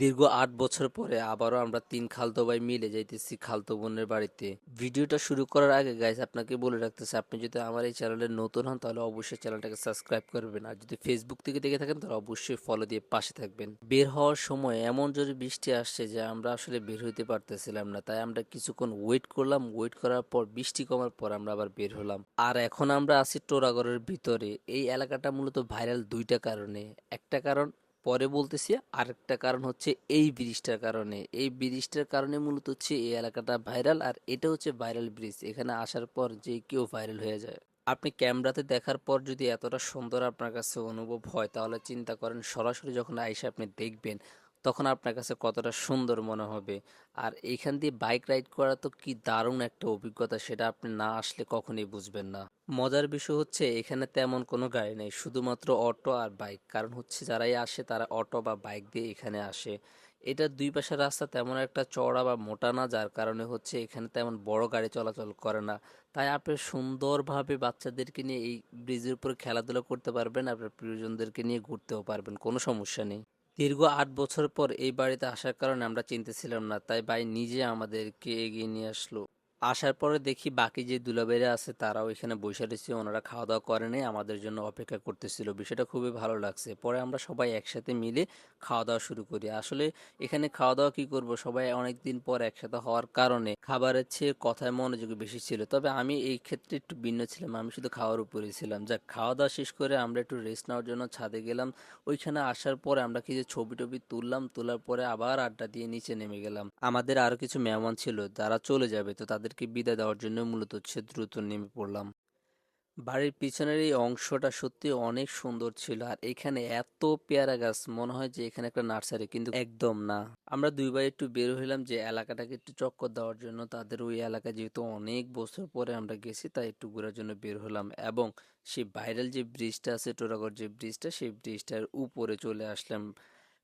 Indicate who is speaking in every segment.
Speaker 1: দীর্ঘ আট বছর পরে আবারও আমরা তিন খালতো ভাই মিলে যাইতেছি খালতো বোনের বাড়িতে। ভিডিওটা শুরু করার আগে গাইজ আপনাকে বলে রাখতেছি, আপনি যদি আমার এই চ্যানেলে নতুন হন, তাহলে অবশ্যই চ্যানেলটাকে সাবস্ক্রাইব করবেন। আর যদি ফেসবুক থেকে দেখে থাকেন, তাহলে অবশ্যই ফলো দিয়ে পাশে থাকবেন। বের হওয়ার সময় এমন জোরে বৃষ্টি আসছে যে আমরা আসলে বের হইতে পারতেছিলাম না, তাই আমরা কিছুক্ষণ ওয়েট করলাম। ওয়েট করার পর, বৃষ্টি কমার পর আমরা আবার বের হলাম। আর এখন আমরা আছি টোরাগড়ের ভিতরে। এই এলাকাটা মূলত ভাইরাল দুইটা কারণে। একটা কারণ পরে বলতেছি, আরেকটা কারণ হচ্ছে এই ব্রিজটার কারণে। এই ব্রিজটার কারণে মূলত হচ্ছে এই এলাকাটা ভাইরাল আর এটা হচ্ছে ভাইরাল ব্রিজ। এখানে আসার পর যে কেউ ভাইরাল হয়ে যায়। আপনি ক্যামেরাতে দেখার পর যদি এতটা সুন্দর আপনার কাছে অনুভব হয়, তাহলে চিন্তা করেন সরাসরি যখন আইসে আপনি দেখবেন তখন আপনার কাছে কতটা সুন্দর মনে হবে? আর এইখান দিয়ে বাইক রাইড করা তো কি দারুণ একটা অভিজ্ঞতা সেটা আপনি না আসলে কখনোই বুঝবেন না। মজার বিষয় হচ্ছে এখানে তেমন কোনো গাড়ি নেই, শুধুমাত্র অটো আর বাইক। কারণ হচ্ছে যারাই আসে তারা অটো বা বাইক দিয়ে এখানে আসে। এটা দুই পাশের রাস্তা তেমন একটা চওড়া বা মোটা না, যার কারণে হচ্ছে এখানে তেমন বড় গাড়ি চলাচল করে না। তাই আপনি সুন্দরভাবে বাচ্চাদেরকে নিয়ে এই ব্রিজের উপরে খেলাধুলা করতে পারবেন, আপনার প্রিয়জনদেরকে নিয়ে ঘুরতেও পারবেন, কোনো সমস্যা নেই। দীর্ঘ আট বছর পর এই বাড়িতে আসার কারণে আমরা চিনতেছিলাম না, তাই ভাই নিজে আমাদেরকে এগিয়ে নিয়ে আসলো। আসার পরে দেখি বাকি যে দুলাবেরা আছে তারাও এখানে বসে রয়েছে, ওনারা খাওয়া দাওয়া করেনি আমাদের জন্য অপেক্ষা করতেছিল। বিষয়টা খুবই ভালো লাগছে। পরে আমরা সবাই একসাথে মিলে খাওয়া দাওয়া শুরু করি। আসলে এখানে খাওয়া দাওয়া কি করব? সবাই অনেক দিন পর একসাথে হওয়ার কারণে খাবারের চেয়ে কথায় মনোযোগ বেশি ছিল। তবে আমি এই ক্ষেত্রে একটু ভিন্ন ছিলাম। আমি শুধু খাওয়ার উপরে ছিলাম। যাক খাওয়া দাওয়া শেষ করে আমরা একটু রেস্ট নেওয়ার জন্য ছাদে গেলাম। ওইখানে আসার পরে আমরা কিছু ছবি টবি তুললাম। তোলার পরে আবার আড্ডা দিয়ে নিচে নেমে গেলাম। আমাদের আরও কিছু মেহমান ছিল, যারা চলে যাবে। তো তাদেরকে বিদায় দেওয়ার জন্য মূলত হচ্ছে দ্রুত নেমে পড়লাম। বাড়ির পিছনের এই অংশটা সত্যি অনেক সুন্দর ছিল আর এখানে এত পেয়ারা গাছ মনে হয় যে এখানে একটা নার্সারি, কিন্তু একদম না। আমরা দুই ভাই একটু বের হইলাম যে এলাকাটাকে একটু চক্কর দেওয়ার জন্য, তাদের ওই এলাকা যেহেতু অনেক বছর পরে আমরা গেছি, তাই একটু ঘোরার জন্য বের হলাম এবং সেই ভাইরাল যে ব্রিজটা আছে টোরাগড় যে ব্রিজটা, সেই ব্রিজটার উপরে চলে আসলাম।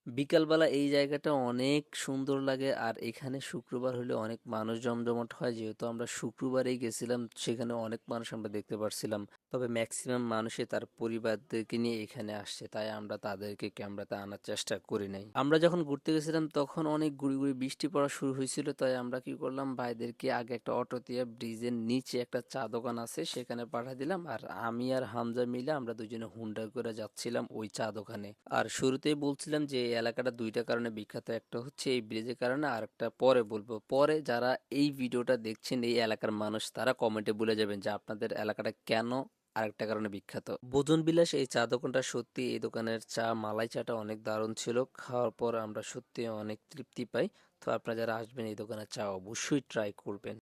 Speaker 1: বিকালবেলা এই জায়গাটা অনেক সুন্দর লাগে। আর এখানে শুক্রবার হলে অনেক মানুষ জমজমাট হয়। যেহেতু আমরা শুক্রবারেই গেছিলাম, সেখানে অনেক মানুষ আমরা দেখতে পারছিলাম। তবে ম্যাক্সিমাম মানুষই তার পরিবারদেরকে নিয়ে এখানে আসছে। তাই আমরা তাদেরকে ক্যামেরাতে আনার চেষ্টা করি নাই। আমরা যখন ঘুরতে গেছিলাম, তখন অনেক গুড়ি গুড়ি বৃষ্টি পড়া শুরু হয়েছিল। তাই আমরা কি করলাম, ভাইদেরকে আগে একটা অটো দিয়ে ব্রিজের নিচে একটা চা দোকান আছে, সেখানে পাঠিয়ে দিলাম। আর আমি আর হামজা মিলে আমরা দুজনে হুন্ডা করে যাচ্ছিলাম ওই চা দোকানে। আর শুরুতেই বলছিলাম যে এলাকাটা দুইটা কারণে বিখ্যাত। একটা হচ্ছে এই ব্রিজের কারণে, আর একটা পরে বলব। পরে যারা এই ভিডিওটা দেখছেন, এই এলাকার মানুষ, তারা কমেন্টে বলে যাবেন যে আপনাদের এলাকাটা কেন আরেকটা কারণে বিখ্যাত। ভোজন বিলাস এই চা দোকানটা সত্যি এই দোকানের চা, মালাই চাটা অনেক দারুণ ছিল। খাওয়ার পর আমরা সত্যি অনেক তৃপ্তি পাই। তো আপনারা যারা আসবেন এই দোকানের চা অবশ্যই ট্রাই করবেন।